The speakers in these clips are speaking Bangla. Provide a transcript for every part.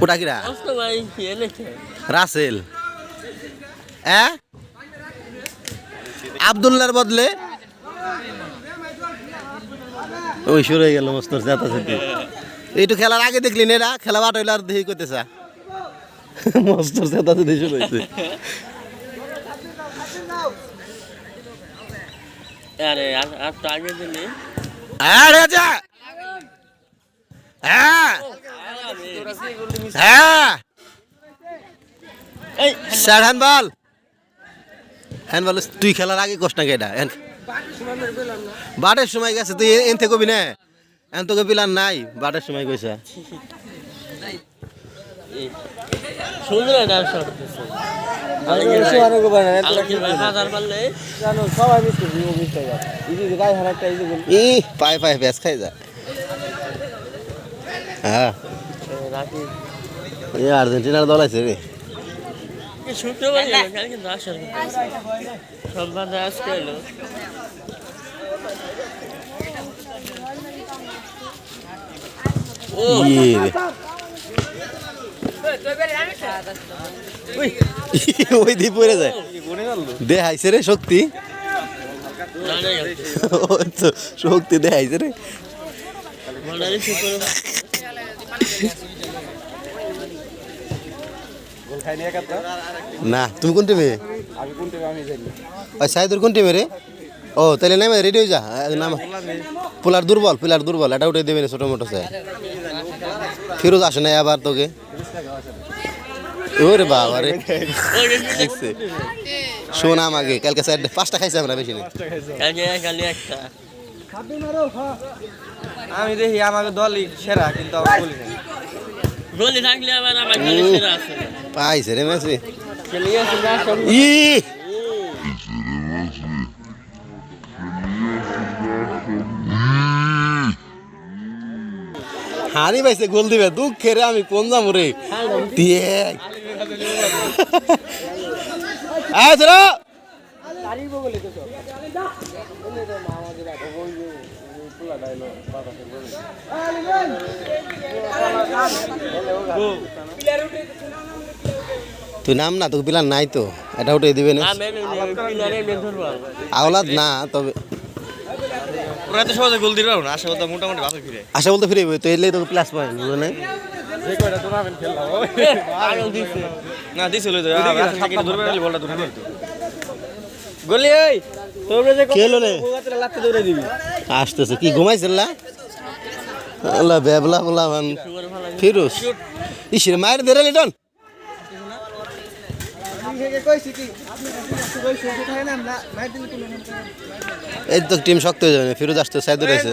ওটা কিরা? রাসেল। হ্যাঁ আবদুল্লার বদলে? ওই শুরু হয়ে গেল মস্তর জাতা জাতি এইটু খেলার আগে দেখলি না এরা খেলা বাট হইলে আর দেখি করতেছে। মস্তর জাতা জাতি শুরু হয়েছে আরে আর আর দিলে যা হ্যাঁ। হ্যাঁ। এই স্যার হ্যান্ডবল হ্যান্ডবল তুই খেলার আগে কষ্ট না কেটা বাটের সময় গেছে তুই এন থেকে কবি না। এন তোকে পিলার নাই বাটের সময় এটা ই পায়ে পায়ে ব্যাস খাই যা। হ্যাঁ। এই আর্জেন্টিনার দল আছে রে। ইয়ে ওই। দিয়ে পড়ে যায়। দেখাইছে রে শক্তি। শক্তি দেখাইছে রে। না তুমি কোন টিমে ওই সাইদুর কোন টিমে রে? ও তাহলে নেমে রেডি হয়ে যা। নাম পোলার দুর্বল পিলার দুর্বল এটা উঠে দেবে না ছোটো মোটো স্যার ফিরোজ আসে না আবার তোকে। ওরে বাবা রে। দেখছে। শোনা আমাকে কালকে স্যার পাঁচটা খাইছে আমরা বেশি না কালকে কালি একটা। আমি দেখি আমাকে দলই সেরা কিন্তু আমার বলি না গলি থাকলে আবার আমার আছে পাইছে রে ই! হানি পাইছে গোল দিবে। দুঃখে রে আমি কোন যাব রে? দিয়ে। আয় চলো। তুই নাম না তোকে পিলার নাই তো। এটা উঠে দিবে না। আমি পিলারে ধরবো আওলাদ না তবে ওরা তো সহজে গোল দিবে না আশা করতাম মোটামুটি ভালো ফিরে। আশা বলতে ফিরে তো এলে তোকে প্লাস পয়েন্ট বুঝো না যে কয়টা টুর্নামেন্ট খেললাম না দিছিল তো ধরবে বলটা ধরে গলি এই! আসতেছে। কি ঘুমাইছিল না? আল্লাহ বেবলা বলা মান ফিরোজ। ইসির মায়ের ধরে লিটন। এই তো টিম শক্ত হয়ে যাবে না, ফিরোজ আসতে সাইদুর আছে।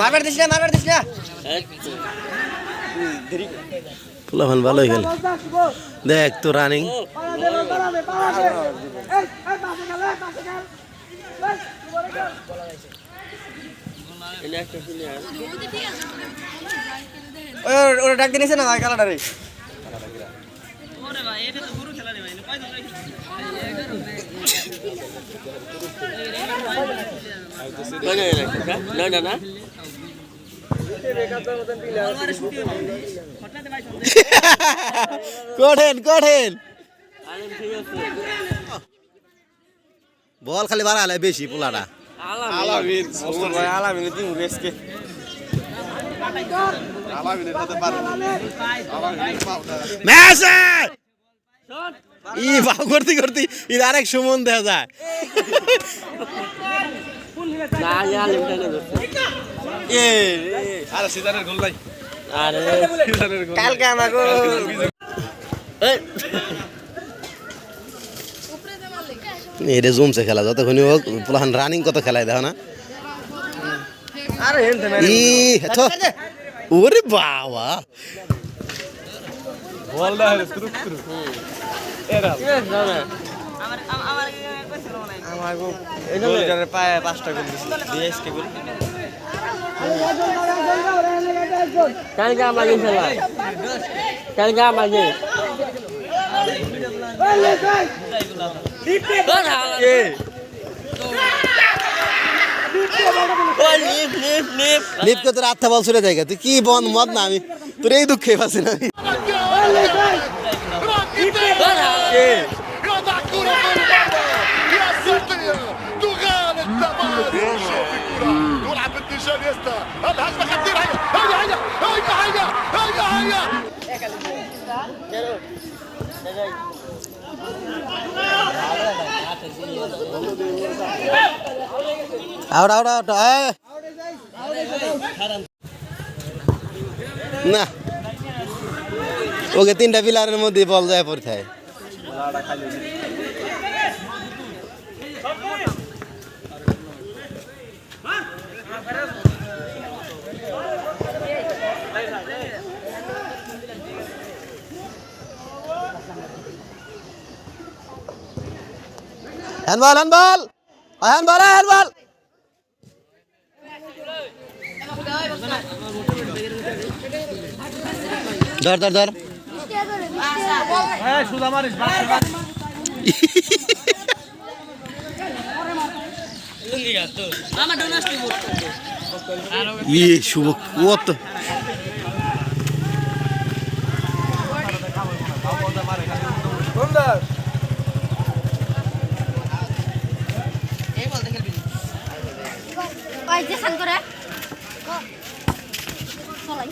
মারবার দিস না মারবার দিস না। ফুলাফান ভালোই গেল দেখ তো রানিং ওরা ডাক দিয়েছে না খেলাটা রে? মানে না না না। কঠেন কঠেন। আরে ঠিক আছে বল খালি বাড়ালে বেশি পোলাটা। ই বাউ করতে করতে এর আরেক সুমন দেখা যায়। এ আরে সিদানের গোল নাই আরে সিদানের গোল। কালকে আমাকে এই। এটা জমছে খেলা যতক্ষণই হোক পোলাহান রানিং কত খেলায় দেখো না। ওরে বাবা। আমার পায়ে পাঁচটা গোল গোল কালকে আমাকে খেলা কালকে আমাকে লিপকে তোর কি বন্ধ মদ না আমি তোর এই দুঃখে পাচ্ছি না আমি نيستا الهجمة خطيرة هيا هيا هيا هيا هيا هيا هيا আউট আউট আউট না ওকে তিনটা পিলারের মধ্যে বল যায় পড়ে থাকে হ্যান্ডবল হ্যান্ডবল হ্যান্ডবল হ্যান্ডবল ধর ধর ধর। ইয়ে শুভ কত ওই যে সান করে চলাই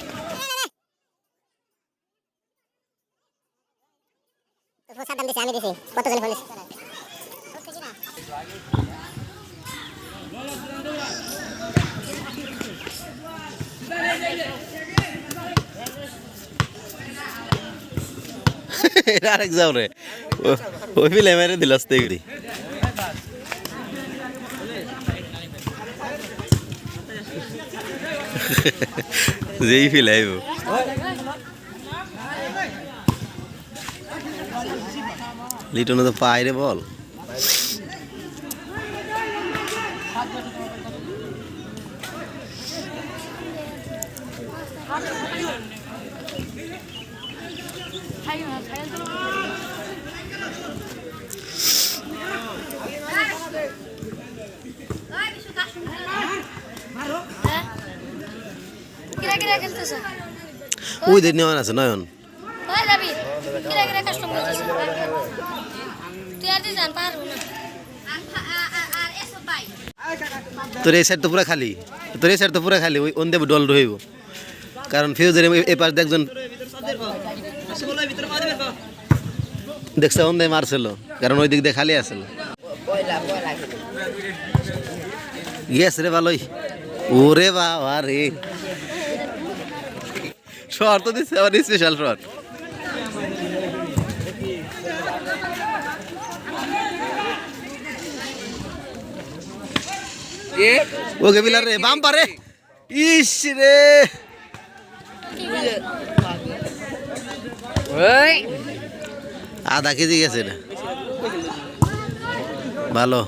আমি দিছি কত জন ফোন এটা আরেক যাও রে। ওই ফিলে মেরে দিল আস্তে যেই ফিল আইব লিটনে তো পায় রে বল খাই না খাই তো ওই কিছু কাজ শুনতে হ্যাঁ কিরা কিরা খেলতেছ ওই দিন নয়ন আছে নয়ন। তোর এই সাইড তো পুরো খালি। তোর এই সাইড তো পুরো খালি ওই অন দেব ডল রইব। কারণ ফিউজের এই পাশ একজন দেখছে অন দিয়ে মারছিল কারণ ওই দিক দিয়ে খালি আছিল গেস রে ভালোই। ওরে বাবা রে। শর্ট তো দিচ্ছে আবার স্পেশাল শর্ট ওকে বিলার রে বাম পারে। ইস রে। আধা কেজি গেছে এটা ভালো।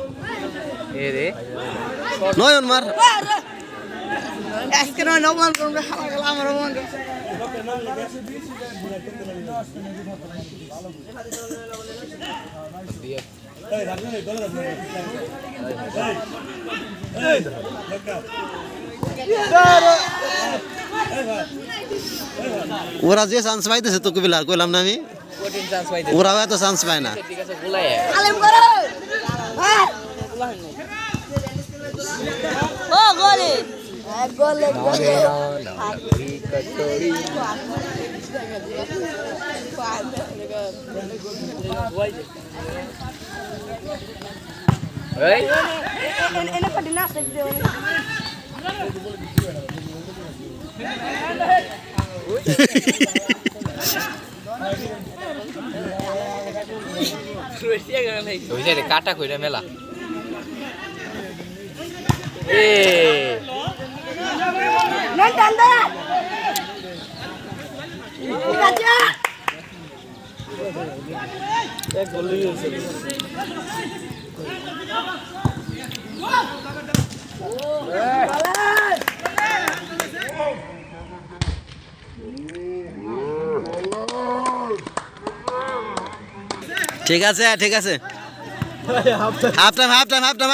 নয়ন মার। আজকে নয় নমান করুন হালা গেল আমার মন ওরা যে চান্স পাইতেছে তোকে বিলার কইলাম না আমি। ওরাও এত চান্স পায় না। আলেম করো। ও গোলে। কাটা কইরা মেলা এ ঠিক আছে ঠিক আছে। Half time half time half time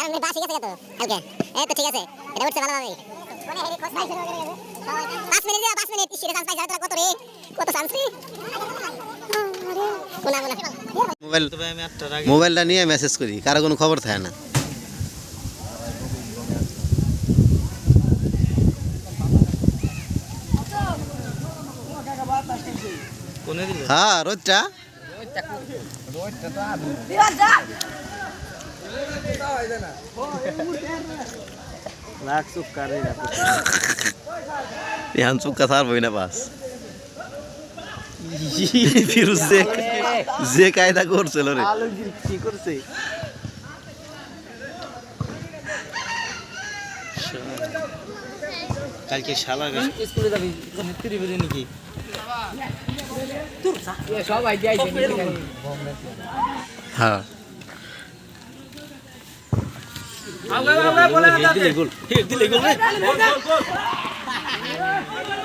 কারণ বাস ঠিক আছে তো কালকে। এই তো ঠিক আছে এটা উঠছে ভালোভাবে পাঁচ মিনিট পাঁচ মিনিট। ইসিরে চান্স পাইছে কত রে? কত চান্স রে কোনা কোনা মোবাইল মোবাইলটা নিয়ে মেসেজ করি কারও কোনো খবর থাকে না। হ্যাঁ রোজটা। লাখ চুপ কারে এখন চুক্কা ছাড়বই না বাস। ফিরুজ যে যে কায়দা করছিল রে। কি করছে? কালকে শালা স্কুলে যাবি? মিত্রি বেরে নাকি হ্যাঁ দিলে গোল দিলে গোল রে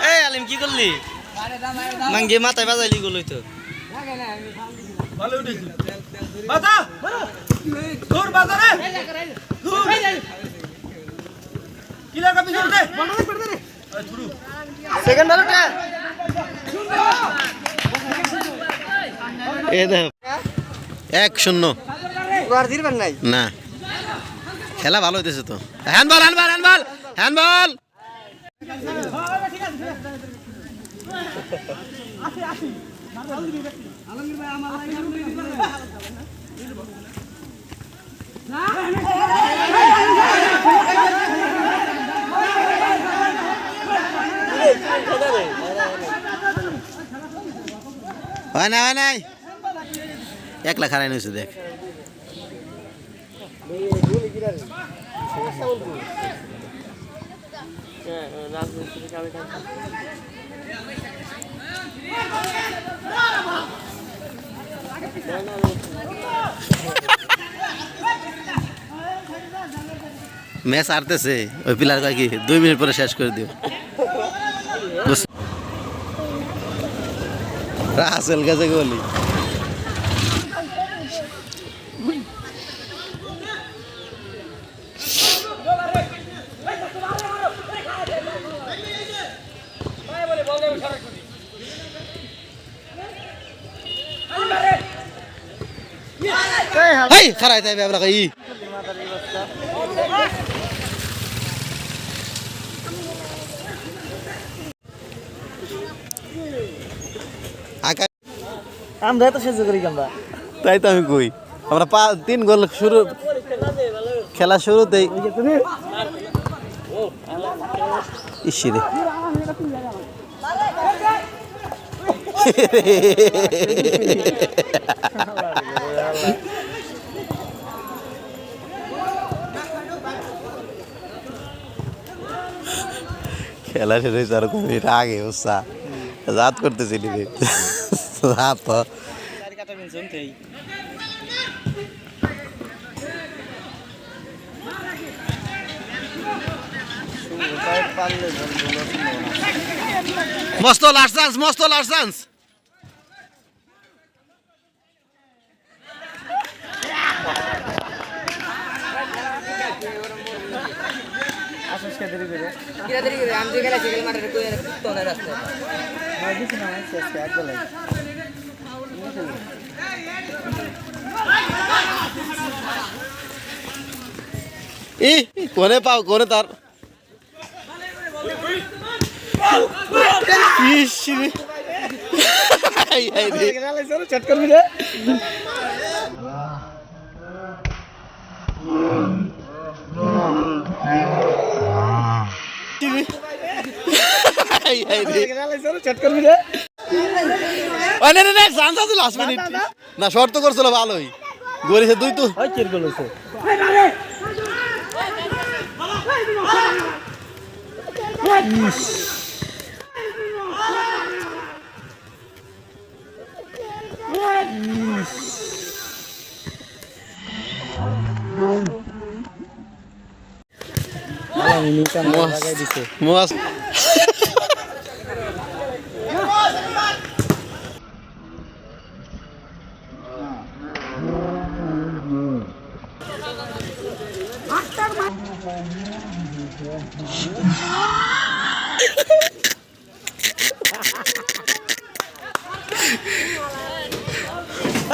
এই আলিম কি করলি? মাঙ্গে মাথায় বাজাইলি গোল সেকেন্ড বারোটা দেখ। এক শূন্য। নাই? না। খেলা ভালো হইতেছে তো। Handball handball handball handball. হয় না হয় নাই। এক লাখ হারাই নিয়েছে, দেখ। ম্যাচ আরতেছে ওই পিলার কয় দুই মিনিট পরে শেষ করে দিও। রাসেল গেছে বলি হাই খারাই তাই ব্যাবলা কই আমরা তো সেজে করি আমরা? তাই তো আমি কই। আমরা পা তিন গোল শুরু খেলা শুরুতেই ইসিরে খেলা শেষ হয়েছে আর মিনিট আগে উৎসাহ রাত করতেছিলি রাত তো। কাটা মেনশন মস্ত লাস্ট চান্স মস্ত লাস্ট চান্স ই কোনে পাও কোনে তার ইস রে। আই, আই রে। চট করবি রে আই, আই রে। চট করবি রে ও, না, না, না, chance আছে last minute। না শর্ট তো করছিল ভালোই গড়িছে দুই তো। ওই কির গোল হইছে মস্ত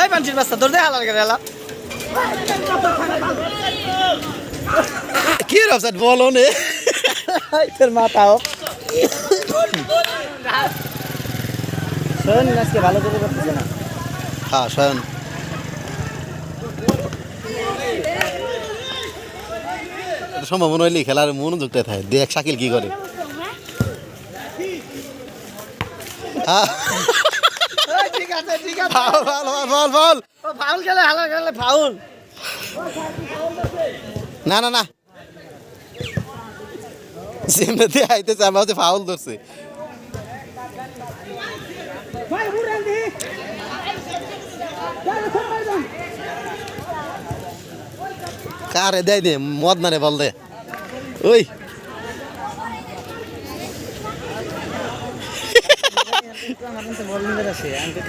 এই পাঞ্চির বাস্তা কি রে অফসাইড বলো নে। তোর মাথাও। শোন আজকে ভালো করে করতেছে না। হ্যাঁ শয়ন সম্ভাবনা হইলে খেলার মনোযোগটা থাকে। দেখ শাকিল কি করে। ঠিক আছে ঠিক আছে। Foul, foul, foul, foul. Foul. খেলে হালার খেলে ফাউল। না না না। দিয়ে আইতেছে আমার হচ্ছে ফাউল ধরছে। কারে দেয় দে মদ না রে বল দে। ওই। আমার বল